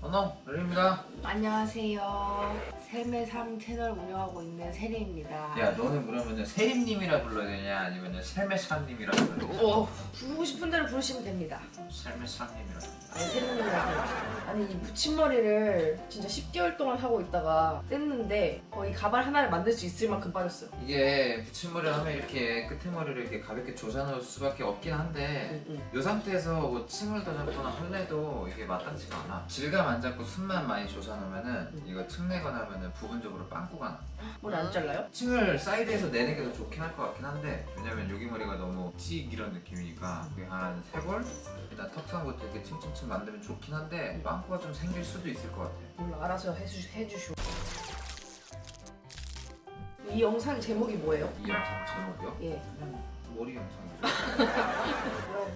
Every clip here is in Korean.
언어 르입니다. 안녕하세요. 삶의 삶 채널 운영하고 있는 세리입니다. 야 너는 그러면은 세림님이라 불러야 되냐 아니면은 삶의 삶님이라 불러야 되냐? 어, 부르고 싶은 대로 부르시면 됩니다. 삶의 삶님이라. 아니 세리님이라고 해주세요. 아니 이 붙임머리를 진짜 10개월 동안 하고 있다가 뗐는데 거의 가발 하나를 만들 수 있을 만큼 빠졌어요. 이게 붙임머리를 하면 이렇게 끝에 머리를 이렇게 가볍게 조져 넣을 수밖에 없긴 한데 응, 응. 이 상태에서 뭐 층을 더 잡거나 할래도 이게 마땅치가 않아. 질감 안 잡고 숨만 많이 조져 놓으면은 이거 층 내거나 하면은 부분적으로 빵꾸가 나. 머리 안 잘라요? 층을 사이드에서 내는 게 더 좋긴 할 것 같긴 한데 왜냐면 여기 머리가 너무 찍 이런 느낌이니까 그게 한 세 골? 일단 턱선부터 이렇게 층층층 만들면 좋긴 한데 빵꾸가 좀 생길 수도 있을 것 같아 몰라 알아서 해주, 해주시오. 이 영상 제목이 뭐예요? 이 영상 제목이요? 예. 그냥 머리 영상이죠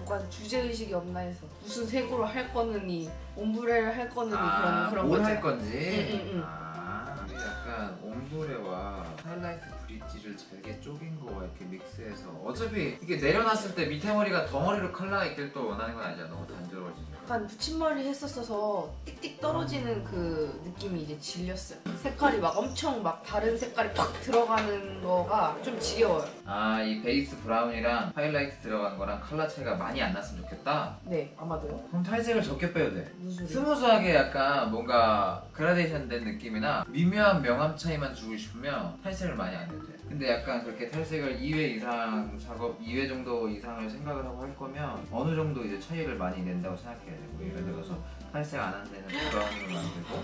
뭐가 주제 의식이 없나 해서 무슨 색으로 할 거느니 옴브레를 할 거느니 아, 그런 그런 뭘 거죠. 할 건지? 응, 응, 응. 아 약간 옴브레와 하이라이트 브릿지를 잘게 쪼갠 거와 이렇게 믹스해서 어차피 이게 내려놨을 때 밑에 머리가 덩어리로 컬러가 있길 또 원하는 건 아니잖아 너무 단조로워지니까 약간 붙임머리 했었어서 띡띡 떨어지는 그 느낌이 이제 질렸어요. 색깔이 막 엄청 막 다른 색깔이 팍 들어가는 거가 좀 지겨워요. 아 이 베이스 브라운이랑 하이라이트 들어간 거랑 컬러 차이가 많이 안 났으면 좋겠다 네, 아마도요. 그럼 탈색을 적게 빼도 돼 무슨 소리? 스무스하게 약간 뭔가 그라데이션 된 느낌이나 미묘한 명암 차이만 주고 싶으면 탈색을 많이 안 해도 돼 근데 약간 그렇게 탈색을 2회 이상 작업 2회 정도 이상을 생각을 하고 할 거면 어느 정도 이제 차이를 많이 낸다고 생각해야 되고 예를 들어서 탈색 안 한 데는 브라운으로 만들고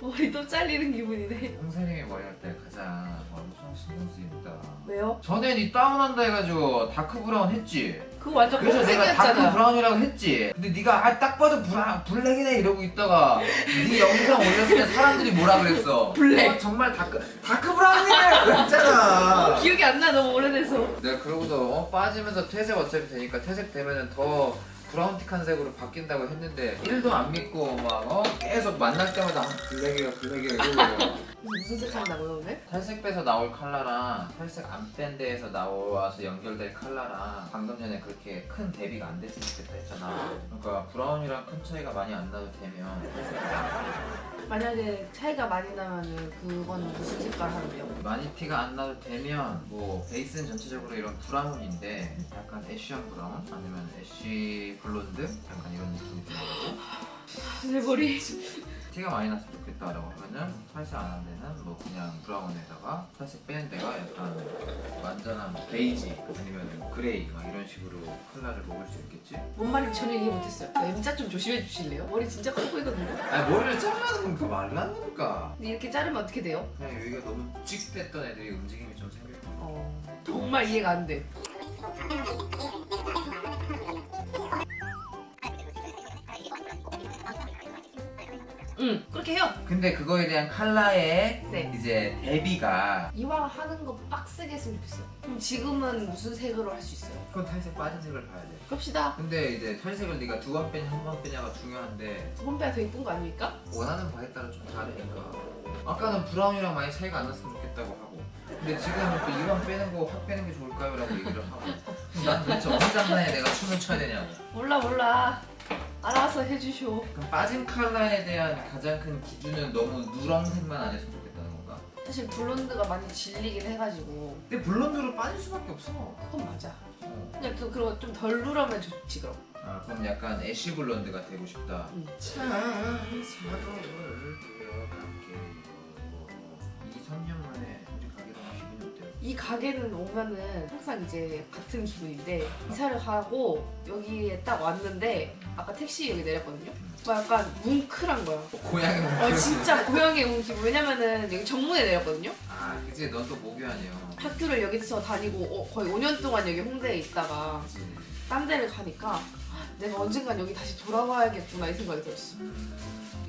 머리 또 잘리는 기분이네. 홍사님이 머리 할 때 가장 엄청 신경 쓰인다 왜요? 전에 니 다운한다 해가지고 다크 브라운 했지 그거 완전 그래서 내가 다크 검색이었잖아. 브라운이라고 했지. 근데 네가 아, 딱 봐도 브라, 블랙이네 이러고 있다가 네 영상 올렸을 때 사람들이 뭐라 그랬어? 블랙. 어, 정말 다크 다크 브라운이네 그랬잖아. 기억이 안 나 너무 오래돼서. 내가 그러고도 어, 빠지면서 퇴색 어차피 되니까 퇴색 되면은 더 브라운틱한 색으로 바뀐다고 했는데 1도 안 믿고 막 어? 계속 만날 때마다 아, 블랙이야 블랙이야 이러고 무슨 색 한다고요 오늘? 탈색 빼서 나올 컬러랑 탈색 안 뺀 데에서 나와서 연결될 컬러랑 방금 전에 그렇게 큰 대비가 안 됐으면 좋겠다 했잖아 그러니까 브라운이랑 큰 차이가 많이 안 나도 되면 만약에 차이가 많이 나면은 그건 무슨 색깔 하는데요? 많이 티가 안 나도 되면 뭐 베이스는 전체적으로 이런 브라운인데 약간 애쉬한 브라운 아니면 애쉬 블론드 약간 이런 느낌이 들어가지고 내 머리. 티가 많이 났으면 좋겠다라고 하면은 탈색 안한 데는 뭐 그냥 브라운에다가 탈색 빼는 데가 약간 완전한 베이지 아니면 그레이 막 이런 식으로 컬러를 먹을 수 있겠지? 뭔 말인지 전혀 이해 못했어요. M자 좀 조심해 주실래요? 머리 진짜 커 보이거든요. 아니 머리를 잘라는 거니까 말라는 거니까 근데 이렇게 자르면 어떻게 돼요? 그냥 여기가 너무 찍됐던 애들이 움직임이 좀 생길 거야 어, 정말 이해가 안 돼. 응, 그렇게 해요. 근데 그거에 대한 컬러의 네. 이제 대비가 이왕 하는 거 빡세게 했으면 좋겠어요. 그럼 지금은 무슨 색으로 할 수 있어요? 그건 탈색 빠진 색을 봐야 돼 그럽시다. 근데 이제 탈색을 네가 두 번 빼냐 한 번 빼냐가 중요한데 두번 빼야 더 이쁜 거 아닙니까? 원하는 바에 따라 좀 다르니까 아까는 브라운이랑 많이 차이가 안 났으면 좋겠다고 하고 근데 지금은 또 이번 빼는 거 확 빼는 게 좋을까요? 라고 얘기를 하고 난 도대체 어느 장단에 내가 춤을 춰야 되냐고 몰라 몰라. 알아서 해주쇼. 그럼 빠진 컬러에 대한 가장 큰 기준은 너무 누렁색만 안 했으면 좋겠다는 건가? 사실 블론드가 많이 질리긴 해가지고 근데 블론드로 빠질 수밖에 없어 그건 맞아. 어. 그냥 또 그런 거좀덜 누르면 좋지 그럼. 아 그럼 약간 애쉬 블론드가 되고 싶다 응. 참 사도를 들어갈게요 2, 3년 만에 우리 가게 가면 기분이 어때요? 이 가게는 오면은 항상 이제 같은 기분인데 이사를 가고 여기에 딱 왔는데 아까 택시 여기 내렸거든요. 뭐 약간 뭉클한 거야. 고양이 어 진짜 고향에 온 기분. 왜냐면은 여기 정문에 내렸거든요. 아 그치 넌 또 목요아니요 학교를 여기서 다니고 어, 거의 5년 동안 여기 홍대에 있다가 그치 딴 데를 가니까 내가 언젠간 여기 다시 돌아와야겠구나 이 생각이 들었어.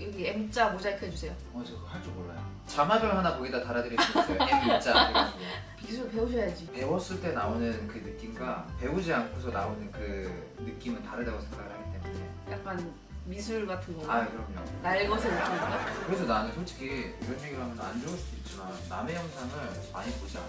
여기 M자 모자이크 해주세요. 어저할줄 몰라요 자막을 하나 거기다 달아드릴 수 있어요 M자 해가지고 기술 배우셔야지. 배웠을 때 나오는 그 느낌과 배우지 않고서 나오는 그 느낌은 다르다고 생각을 약간 미술 같은 거. 아 그럼요. 날것의 느낌인가? 그래서 나는 솔직히 이런 얘기를 하면 안 좋을 수도 있지만 남의 영상을 많이 보지 않아.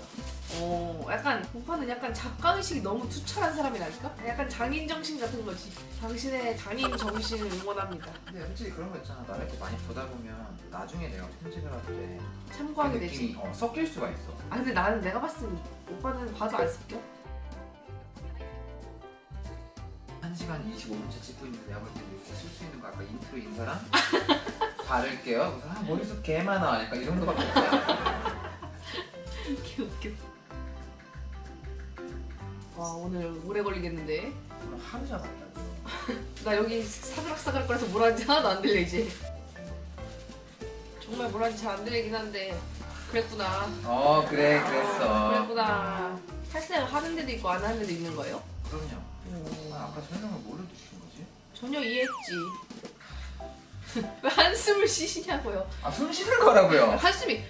어, 약간 오빠는 약간 작가 의식이 너무 투철한 사람이라니까? 약간 장인 정신 같은 거지. 당신의 장인 정신을 응원합니다. 근데 솔직히 그런 거 있잖아. 나를 이렇게 많이 보다 보면 나중에 내가 편집을 할때 그 참고하게 되지. 느낌이 어, 섞일 수가 있어. 아 근데 나는 내가 봤을 때 오빠는 봐도 안 섞여. 1시간 25분째 찍고 있는데 내가 볼 때는 이렇게 쓸 수 있는 거 아까 인트로 인사랑 바를게요. 그래서 아, 머릿속 개 많아. 약간 없지 않아. 개 웃겨. 와 오늘 오래 걸리겠는데. 그럼 하루 잡았다. 나 여기 사그락사그락 거려서 뭐라는지 하나도 안 들려 이제. 정말 뭐라는지 잘 안 들리긴 한데 그랬구나. 어 그래 그랬어. 그랬구나. 탈색을 하는 데도 있고 안 하는 데도 있는 거예요? 그럼요. 아, 아까 설명을 뭘로 주신 거지? 전혀 이해했지. 왜 한숨을 쉬시냐고요? 아 숨 쉬는 거라고요. 한숨이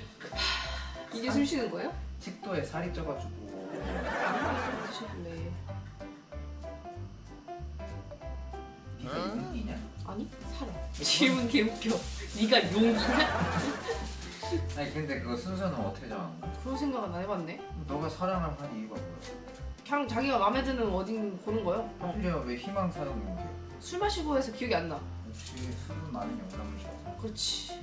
이게 숨 쉬는 거예요? 식도에 살이 쪄가지고. 드셔볼래? 네가 용기냐? 아니 살아. 질문 개 웃겨. 네가 용기냐? 아니 근데 그거 순서는 어떻게 정한 거야? 그런 생각은 안 해봤네. 너가 사랑을 한 이유가 뭐야? 그냥 자기가 마음에 드는 어딘 보는 거요. 어. 하필이야 왜 희망 사는 용기? 술 마시고 해서 기억이 안 나. 역시 술은 많은 영감이셔. 그렇지.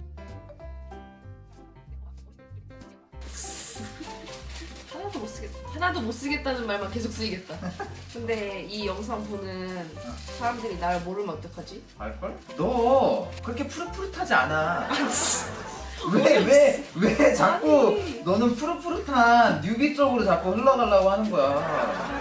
하나도 못 쓰겠다. 하나도 못 쓰겠다는 말만 계속 쓰이겠다. 근데 이 영상 보는 사람들이 나를 모르면 어떡하지? 알걸? 너 그렇게 푸릇푸릇하지 않아. 왜 왜 왜 자꾸. 너는 푸릇푸릇한 뉴비 쪽으로 자꾸 흘러가려고 하는 거야.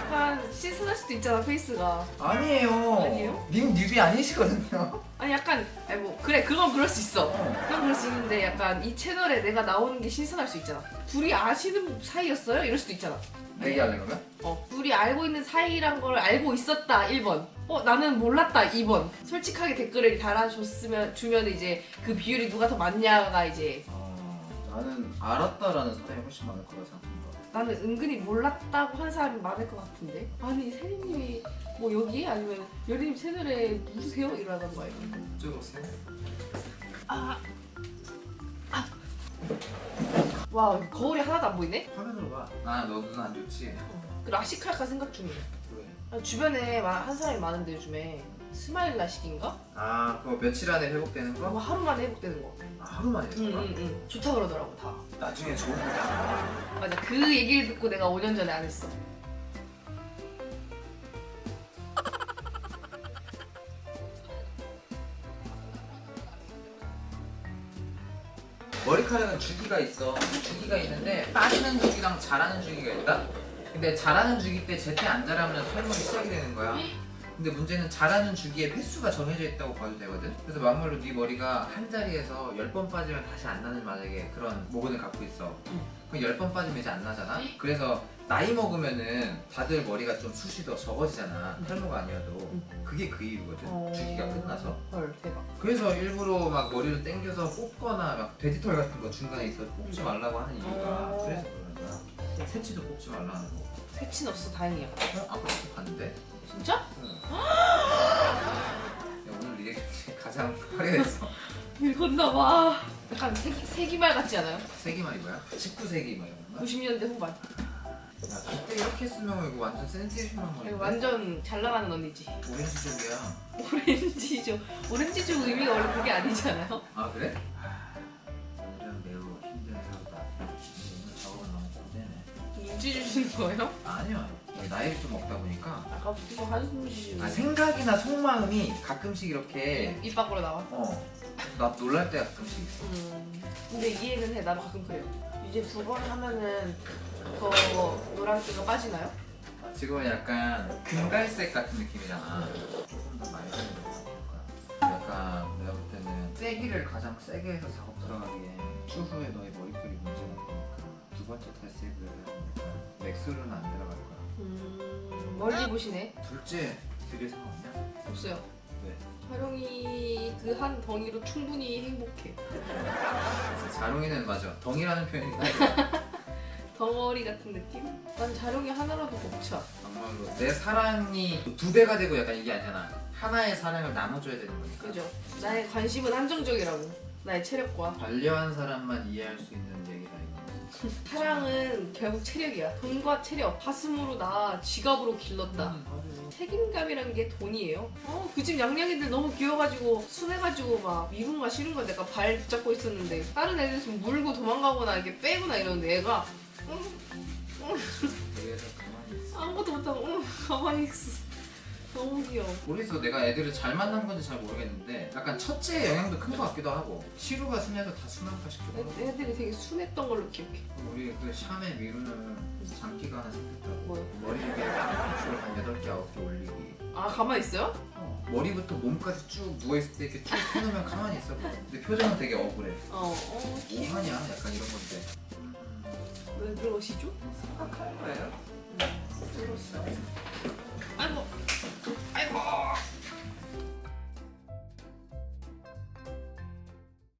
약간 시스할 수도 있잖아 페이스가. 아니에요. 아니에요? 님 뉴비 아니시거든요. 아니 약간 아니 뭐 그래 그건 그럴 수 있어. 어. 그건 그럴 수 있는데 약간 이 채널에 내가 나오는 게 신선할 수 있잖아. 둘이 아시는 사이였어요? 이럴 수도 있잖아. 얘기할래 그러면? 어, 둘이 알고 있는 사이란 걸 알고 있었다 1번. 어, 나는 몰랐다 2번. 솔직하게 댓글을 달아줬으면 주면 이제 그 비율이 누가 더 많냐가 이제 어, 나는 알았다라는 사람이 훨씬 많을 거라 생각한다. 나는 은근히 몰랐다고 한 사람이 많을 것 같은데. 아니 세림님이 뭐 여기 아니면 여리님 채널에 누구세요? 이러는 거예요. 찍어보세요. 아, 아. 와 거울이 하나도 안 보이네? 화면으로 봐. 아, 너눈 안 좋지? 그 라식 할까 생각 중이에요. 왜? 아, 주변에 마- 한 사람이 많은데 요즘에 스마일 라식인가? 아, 그거 며칠 안에 회복되는 뭐 거? 하루 만에 회복되는 거. 아, 하루 만에 응, 될까? 응, 응. 좋다 그러더라고 다. 나중에 좋은 거다. 맞아 그 얘기를 듣고 내가 5년 전에 안 했어. 머리카락은 주기가 있어. 주기가 있는데 빠지는 주기랑 자라는 주기가 있다. 근데 자라는 주기 때 제때 안 자라면 탈모가 시작이 되는 거야. 근데 문제는 자라는 주기에 횟수가 정해져 있다고 봐도 되거든. 그래서 막말로 네 머리가 한 자리에서 10번 빠지면 다시 안 나는 만약에 그런 모근을 갖고 있어. 그럼 10번 빠지면 이제 안 나잖아. 그래서 나이 먹으면은 다들 머리가 좀 숱이 더 적어지잖아. 탈모가 아니어도. 그게 그 이유거든. 주기가 끝나서. 헐 대박. 그래서 일부러 막 머리를 당겨서 뽑거나 막 돼지털 같은 거 중간에 있어 뽑지 말라고 하는 이유가 어. 그래서 그러는 거야. 새치도 뽑지 말라는 거. 새치는 없어 다행이야. 어떻게 봤는데? 진짜? 응. 야, 오늘 리액션이 가장 화려했어. 읽었나 봐. 약간 세기, 세기말 같지 않아요? 세기만 이거야? 19세기 막 이런 건가? 90년대 후반. 야 그때 이렇게 했으면 이거 완전 센세이션한 건데. 완전 잘 나가는 언니지. 오렌지 쪽이야. 오렌지족. 오렌지족 의미가 원래 그게 아니잖아요? 아 그래? 눈치 주시는 거예요? 아니야. 나이를 좀 먹다 보니까 아까부터 한숨 쉬시고. 아, 생각이나 속마음이 가끔씩 이렇게 입 밖으로 나와. 어, 나 놀랄 때가 가끔씩 있어. 음. 근데 이해는 해. 나도 가끔 그래요. 이제 두 번 하면은 더 노란기가 빠지나요? 지금은 약간 금갈색 같은 느낌이잖아. 조금 더 많이 쓰는 거 같아. 약간 내가 볼 때는 세기를 가장 세게 해서 작업 들어가기에 추후에 너의 머릿결이 문제가 되니까 두 번째 되니까 맥술은 안 들어갈 거야. 음. 멀리 보시네. 둘째 드릴 생각 없냐? 없어요. 왜? 촬영이 그 한 덩이로 충분히 행복해. 자롱이는 맞아. 덩이라는 표현이 덩어리 같은 느낌? 난 자룡이 하나라도 벅차. 정말로 내 사랑이 두 배가 되고 약간 이게 아니잖아. 하나의 사랑을 나눠줘야 되는 거니까. 그죠? 나의 관심은 한정적이라고. 나의 체력과 반려한 사람만 이해할 수 있는 얘기다. 사랑은 결국 체력이야. 돈과 체력, 가슴으로 나 지갑으로 길렀다. 음, 책임감이란 게 돈이에요. 어, 그 집 양양이들 너무 귀여워가지고 순해가지고 막 미군가 싫은 거 내가 발 붙잡고 있었는데 다른 애들 있으면 물고 도망가거나 이렇게 빼거나 이러는데 얘가 그래서 가만히 있어. 아무것도 못하고 응, 가만히 있어. 너무 귀여워. 모르겠어 내가 애들을 잘 만난 건지 잘 모르겠는데 약간 첫째의 영향도 큰 것 같기도 하고 시루가 순해도 다 순한가 싶기도 하고 애- 애들이 되게 순했던 걸로 기억해. 우리 그 샤넬 미루는 장기가 하나 생겼다고 뭐요? 머리 위에 줄을 한 8개 9개 올리기 아 가만히 있어요? 어, 머리부터 몸까지 쭉 누워있을 때 이렇게 쭉 펴놓으면 가만히 있어 근데 표정은 되게 억울해 어, 어, 귀여워. 뭐하냐 약간 이런 건데 음, 왜 그러시죠? 생각할 거예요 들었어. 아이고,